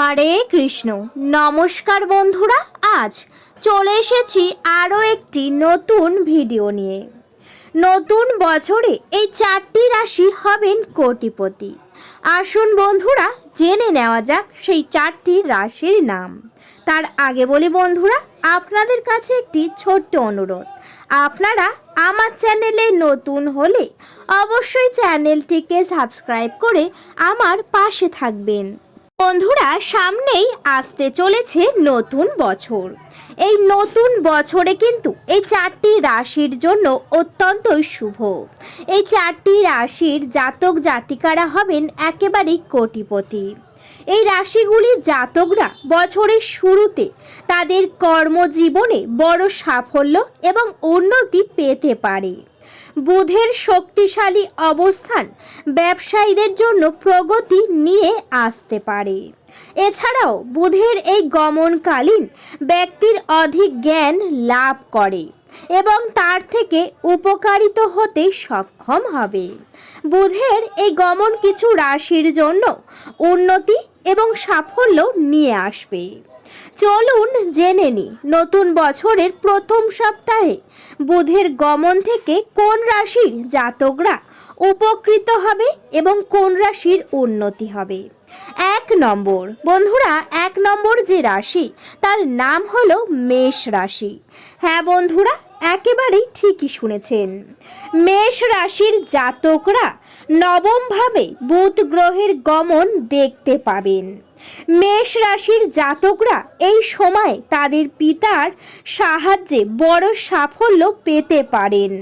হরে কৃষ্ণ। নমস্কার বন্ধুরা, আজ চলে এসেছি আরও একটি নতুন ভিডিও নিয়ে। নতুন বছরে এই চারটি রাশি হবেন কোটিপতি। আসুন বন্ধুরা, জেনে নেওয়া যাক সেই চারটি রাশির নাম। তার আগে বলি বন্ধুরা, আপনাদের কাছে একটি ছোট্ট অনুরোধ। আপনারা আমার চ্যানেলে নতুন হলে অবশ্যই চ্যানেলটিকে সাবস্ক্রাইব করে আমার পাশে থাকবেন। বন্ধুরা, সামনেই আসতে চলেছে নতুন বছর। এই নতুন বছরে কিন্তু এই চারটি রাশির জন্য অত্যন্তই শুভ। এই চারটি রাশির জাতক জাতিকারা হবেন একেবারেই কোটিপতি। এই রাশিগুলির জাতকরা বছরের শুরুতে তাদের কর্মজীবনে বড় সাফল্য এবং উন্নতি পেতে পারে। বুধের শক্তিশালী অবস্থান ব্যবসায়ীদের জন্য প্রগতি নিয়ে আসতে পারে। এছাড়াও বুধের এই গমনকালীন ব্যক্তির অধিক জ্ঞান লাভ করে এবং তার থেকে উপকারিত হতে সক্ষম হবে। বুধের এই গমন কিছু রাশির জন্য উন্নতি এবং সাফল্য নিয়ে আসবে। চলুন জেনে নি নতুন বছরের প্রথম সপ্তাহে বুধের গমন থেকে কোন রাশির জাতকরা উপকৃত হবে এবং কোন রাশির উন্নতি হবে? এক নম্বর। বন্ধুরা, এক নম্বর যে রাশি, তার নাম হলো মেষ রাশি। হ্যাঁ বন্ধুরা, একেবারেই ঠিকই শুনেছেন। মেষ রাশির জাতকরা নবমভাবে বুধ গ্রহের গমন দেখতে পাবেন। মেষ রাশির জাতকরা এই সময় তাদের পিতার সাহায্যে বড় সাফল্য পেতে পারেন।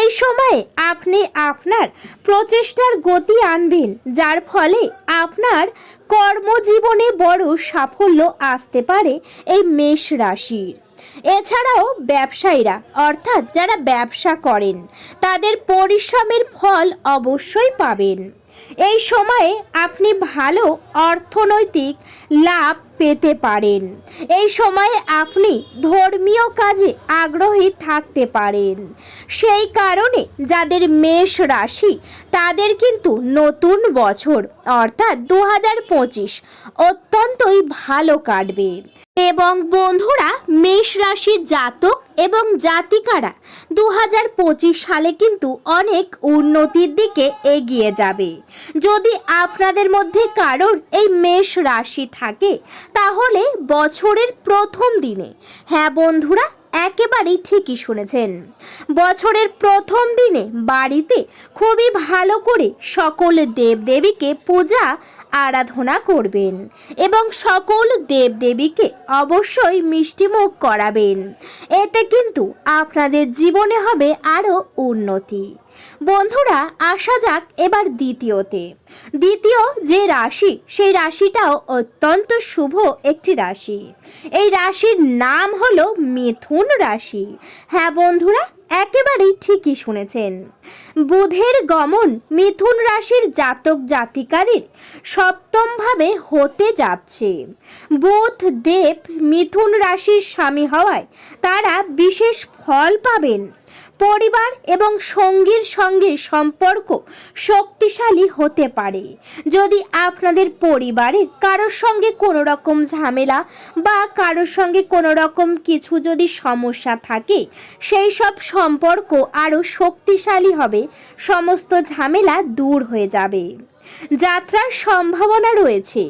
এই সময়ে আপনি আপনার প্রচেষ্টার গতি আনবেন, যার ফলে আপনার কর্মজীবনে বড় সাফল্য আসতে পারে এই মেষ রাশির। এছাড়াও ব্যবসায়ীরা অর্থাৎ যারা ব্যবসা করেন তাদের পরিশ্রমের ফল অবশ্যই পাবেন। এই সময়ে আপনি ভালো অর্থনৈতিক লাভ পেতে পারেন। এই সময়ে আপনি ধর্মীয় কাজে আগ্রহী থাকতে পারেন। সেই কারণে যাদের মেষ রাশি, তাদের কিন্তু নতুন বছর, অর্থাৎ দু হাজার পঁচিশ, অত্যন্তই ভালো কাটবে। এবং বন্ধুরা, মেষ রাশির জাতক এবং জাতিকারা দু হাজার পঁচিশ সালে কিন্তু অনেক উন্নতির দিকে এগিয়ে যাবে। যদি আপনাদের মধ্যে কারোর এই মেষ রাশি থাকে, তাহলে বছরের প্রথম দিনে হ্যাঁ বন্ধুরা, একেবারেই ঠিকই শুনেছেন। বছরের প্রথম দিনে বাড়িতে খুবই ভালো করে সকল দেবদেবীকে পূজা আরাধনা করবেন এবং সকল দেবদেবীকে অবশ্যই মিষ্টিমুখ করাবেন। এতে কিন্তু আপনাদের জীবনে হবে আরও উন্নতি। বন্ধুরা, আসা যাক এবার দ্বিতীয়তে। দ্বিতীয় যে রাশি, সেই রাশিটাও অত্যন্ত শুভ একটি রাশি। এই রাশির নাম হলো মিথুন রাশি। হ্যাঁ বন্ধুরা একেবারেই ঠিকই শুনেছেন। বুধের গমন মিথুন রাশির জাতক জাতিকাদের সপ্তমভাবে হতে যাচ্ছে। বুধ দেব মিথুন রাশির স্বামী হওয়ায় তারা বিশেষ ফল পাবেন। পরিবার এবং সঙ্গীর সঙ্গে সম্পর্ক শক্তিশালী হতে পারে। যদি আপনাদের পরিবারের কারোর সঙ্গে কোনো রকম ঝামেলা বা কারোর সঙ্গে কোনো রকম কিছু যদি সমস্যা থাকে, সেই সব সম্পর্ক আরও শক্তিশালী হবে, সমস্ত ঝামেলা দূর হয়ে যাবে। যাত্রার সম্ভাবনা রয়েছে।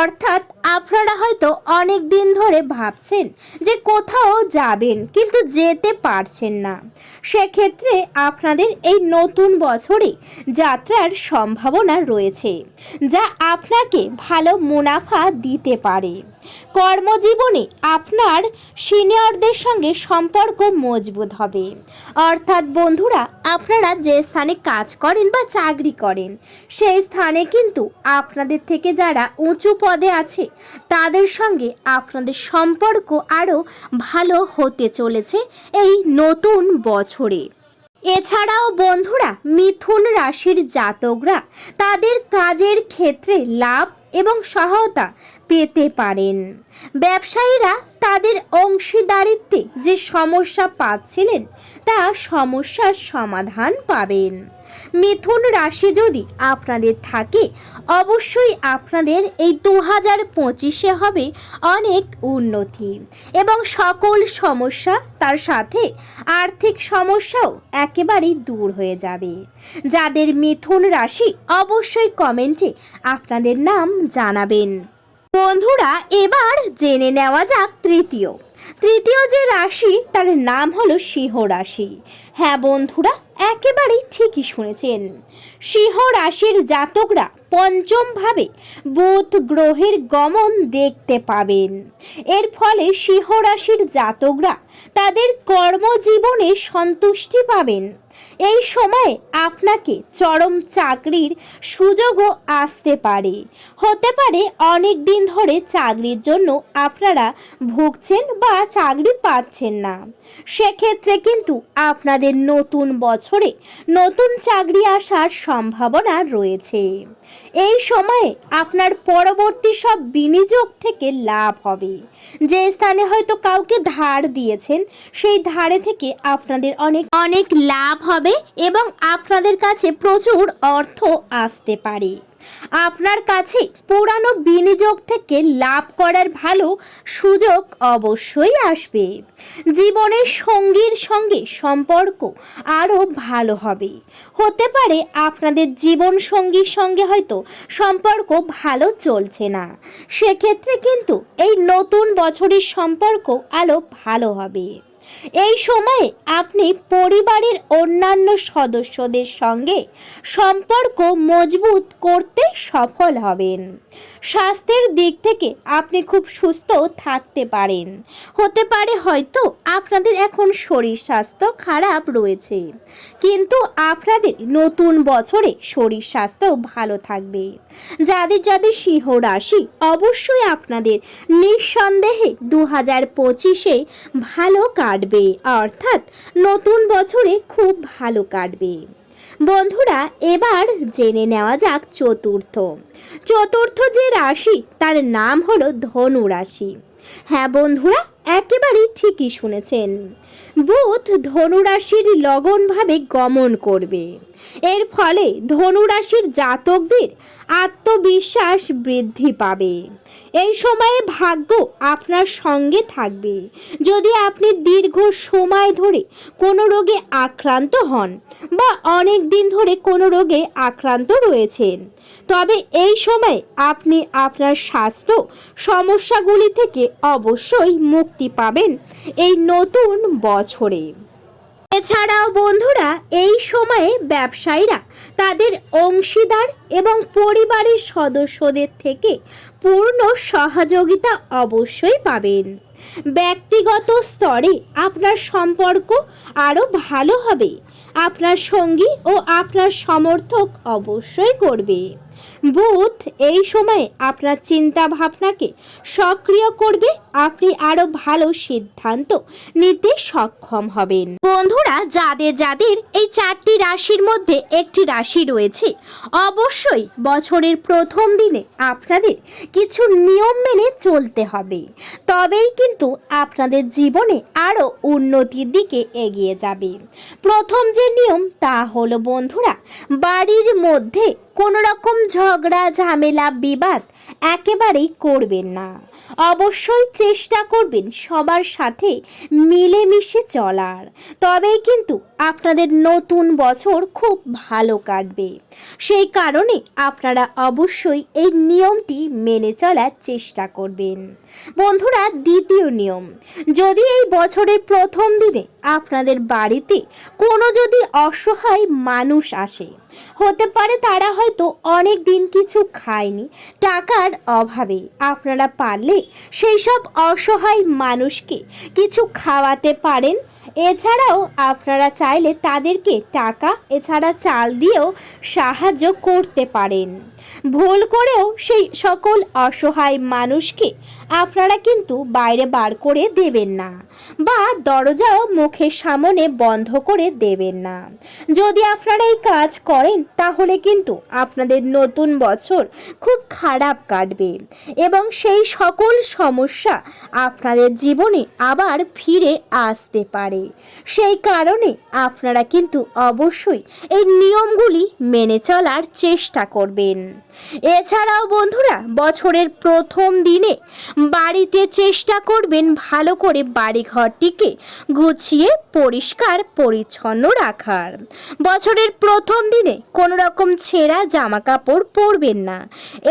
অর্থাৎ আপনারা হয়তো অনেক দিন ধরে ভাবছেন যে কোথাও যাবেন কিন্তু যেতে পারছেন না। সেক্ষেত্রে আপনাদের এই নতুন বছরে যাত্রার সম্ভাবনা রয়েছে, যা আপনাকে ভালো মুনাফা দিতে পারে। কর্মজীবনে আপনার সিনিয়রদের সঙ্গে সম্পর্ক মজবুত হবে। অর্থাৎ বন্ধুরা, আপনারা যে স্থানে কাজ করেন বা চাকরি করেন, সেই স্থানে কিন্তু আপনাদের থেকে যারা উঁচু পদে আছে, তাদের সঙ্গে আপনাদের সম্পর্ক আরও ভালো হতে চলেছে এই নতুন বছরে। এছাড়াও বন্ধুরা, মিথুন রাশির জাতকরা তাদের কাজের ক্ষেত্রে লাভ এবং সহায়তা পেতে পারেন। ব্যবসায়ীরা তাদের অংশীদারিত্বে যে সমস্যা পাচ্ছিলেন, তা সমস্যার সমাধান পাবেন। মিথুন রাশি যদি আপনাদের থাকে, অবশ্যই আপনাদের এই দু হাজার পঁচিশে হবে অনেক উন্নতি এবং সকল সমস্যা তার সাথে আর্থিক সমস্যাও একেবারেই দূর হয়ে যাবে। যাদের মিথুন রাশি, অবশ্যই কমেন্টে আপনাদের নাম জানাবেন। বন্ধুরা, এবার জেনে নেওয়া যাক তৃতীয়। তৃতীয় যে রাশি, তার নাম হলো সিংহ রাশি। হ্যাঁ বন্ধুরা, একেবারেই ঠিকই শুনেছেন। সিংহ রাশির জাতকরা পঞ্চম ভাবে বুধ গ্রহের গমন দেখতে পাবেন। এর ফলে সিংহ রাশির জাতকরা তাদের কর্মজীবনে সন্তুষ্টি পাবেন। এই সময়ে আপনাকে চরম চাকরির সুযোগও আসতে পারে। হতে পারে অনেক দিন ধরে চাকরির জন্য আপনারা ভুগছেন বা চাকরি পাচ্ছেন না। সেক্ষেত্রে কিন্তু আপনাদের নতুন বছরে নতুন চাকরি আসার সম্ভাবনা রয়েছে। এই সময়ে আপনার পরবর্তী সব বিনিয়োগ থেকে লাভ হবে। যে স্থানে হয়তো কাউকে ধার দিয়েছেন, সেই ধারে থেকে আপনাদের অনেক অনেক লাভ হবে এবং আপনাদের কাছে প্রচুর অর্থ আসতে পারে। আপনার কাছে পুরানো বিনিয়োগ থেকে লাভ করার ভালো সুযোগ অবশ্যই আসবে। জীবনের সঙ্গীর সঙ্গে সম্পর্ক আরও ভালো হবে। হতে পারে আপনাদের জীবন সঙ্গীর সঙ্গে হয়তো সম্পর্ক ভালো চলছে না। সেক্ষেত্রে কিন্তু এই নতুন বছরের সম্পর্ক আরও ভালো হবে। এই সময়ে আপনি পরিবারের অন্যান্য সদস্যদের সঙ্গে সম্পর্ক মজবুত করতে সফল হবেন। স্বাস্থ্যের দিক থেকে আপনি খুব সুস্থ থাকতে পারেন। হতে পারে হয়তো আপনাদের এখন শরীর স্বাস্থ্য খারাপ রয়েছে, কিন্তু আপনাদের নতুন বছরে শরীর স্বাস্থ্য ভালো থাকবে। যাদের যাদের সিংহ রাশি অবশ্যই আপনাদের নিঃসন্দেহে দু হাজার পঁচিশে ভালো কাটবে, অর্থাৎ নতুন বছরে খুব ভালো কাটবে। বন্ধুরা, এবার জেনে নেওয়া যাক চতুর্থ। চতুর্থ যে রাশি, তার নাম হলো ধনু রাশি। হ্যাঁ বন্ধুরা একেবারেই ঠিকই শুনেছেন। বুধ ধনুরাশির লগনভাবে গমন করবে। এর ফলে ধনুরাশির জাতকদের আত্মবিশ্বাস বৃদ্ধি পাবে। এই সময়ে ভাগ্য আপনার সঙ্গে থাকবে। যদি আপনি দীর্ঘ সময় ধরে কোনো রোগে আক্রান্ত হন বা অনেক দিন ধরে কোনো রোগে আক্রান্ত রয়েছেন তবে এই সময় আপনি আপনার স্বাস্থ্য সমস্যাগুলি থেকে অবশ্যই মুক্তি পাবেন এই নতুন বছরে। এছাড়াও বন্ধুরা, এই সময়ে ব্যবসায়ীরা তাদের অংশীদার এবং পরিবারের সদস্যদের থেকে পূর্ণ সহযোগিতা অবশ্যই পাবেন। ব্যক্তিগত স্তরে আপনার সম্পর্ক আরও ভালো হবে। আপনার সঙ্গী ও আপনার সমর্থক অবশ্যই করবে। বুধ এই সময়ে আপনার চিন্তা ভাবনাকে সক্রিয় করবে, আপনি আরও ভালো সিদ্ধান্ত নিতে সক্ষম হবেন। বন্ধুরা, যাদের যাদের এই চারটি রাশির মধ্যে একটি রাশি রয়েছে, অবশ্যই বছরের প্রথম দিনে আপনাদের কিছু নিয়ম মেনে চলতে হবে। তবেই কিন্তু আপনাদের জীবনে আরও উন্নতির দিকে এগিয়ে যাবে। প্রথম যে নিয়ম তা হলো, বন্ধুরা, বাড়ির মধ্যে কোনো রকম ঝগড়া, ঝামেলা, বিবাদ একেবারেই করবেন না। অবশ্যই চেষ্টা করবেন সবার সাথে মিলেমিশে চলার। তবেই কিন্তু আপনাদের নতুন বছর খুব ভালো কাটবে। সেই কারণে আপনারা অবশ্যই এই নিয়মটি মেনে চলার চেষ্টা করবেন। বন্ধুরা, দ্বিতীয় নিয়ম, যদি এই বছরের প্রথম দিনে আপনাদের বাড়িতে কোনো যদি অসহায় মানুষ আসে, হতে পারে তারা হয়তো অনেক দিন কিছু খায়নি, টাকার অভাবে আপনারা পারলে সেই সব অসহায় মানুষকে কিছু খাওয়াতে পারেন এছাড়াও আপনারা চাইলে তাদেরকে টাকা, এছাড়া চাল দিয়েও সাহায্য করতে পারেন। ভুল করেও সেই সকল অসহায় মানুষকে আপনারা কিন্তু বাইরে বার করে দেবেন না বা দরজাও মুখের সামনে বন্ধ করে দেবেন না। যদি আপনারা এই কাজ করেন, তাহলে কিন্তু আপনাদের নতুন বছর খুব খারাপ কাটবে এবং সেই সকল সমস্যা আপনাদের জীবনে আবার ফিরে আসতে পারে। সেই কারণে আপনারা কিন্তু অবশ্যই এই নিয়মগুলি মেনে চলার চেষ্টা করবেন। এছাড়াও বন্ধুরা, বছরের প্রথম দিনে বাড়িতে চেষ্টা করবেন ভালো করে বাড়িঘরটিকে গুছিয়ে পরিষ্কার, পরিচ্ছন্ন রাখার। বছরের প্রথম দিনে কোনো রকম ছেঁড়া জামা কাপড় পরবেন না।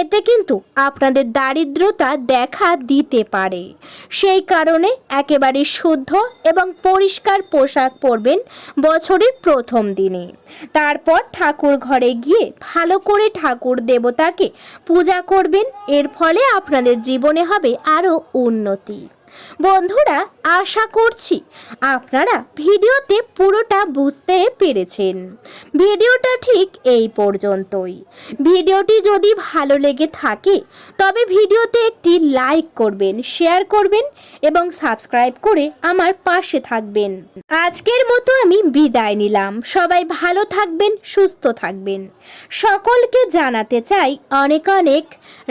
এতে কিন্তু আপনাদের দারিদ্রতা দেখা দিতে পারে। সেই কারণে একেবারে শুদ্ধ এবং পরিষ্কার পোশাক পরবেন বছরের প্রথম দিনে। তারপর ঠাকুর ঘরে গিয়ে ভালো করে ঠাকুর দেবতাকে পূজা করবেন। এর ফলে আপনাদের জীবনে হবে আরও উন্নতি বন্ধুরা, আশা করছি আপনারা ভিডিওতে পুরোটা বুঝতে পেরেছেন। ভিডিওটা ঠিক এই পর্যন্তই। ভিডিওটি যদি ভালো লেগে থাকে, তবে ভিডিওতে একটি লাইক করবেন, শেয়ার করবেন এবং সাবস্ক্রাইব করে আমার পাশে থাকবেন। আজকের মতো আমি বিদায় নিলাম। সবাই ভালো থাকবেন, সুস্থ থাকবেন। সকলকে জানাতে চাই অনেক অনেক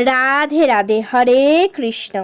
রাধে রাধে, হরে কৃষ্ণ।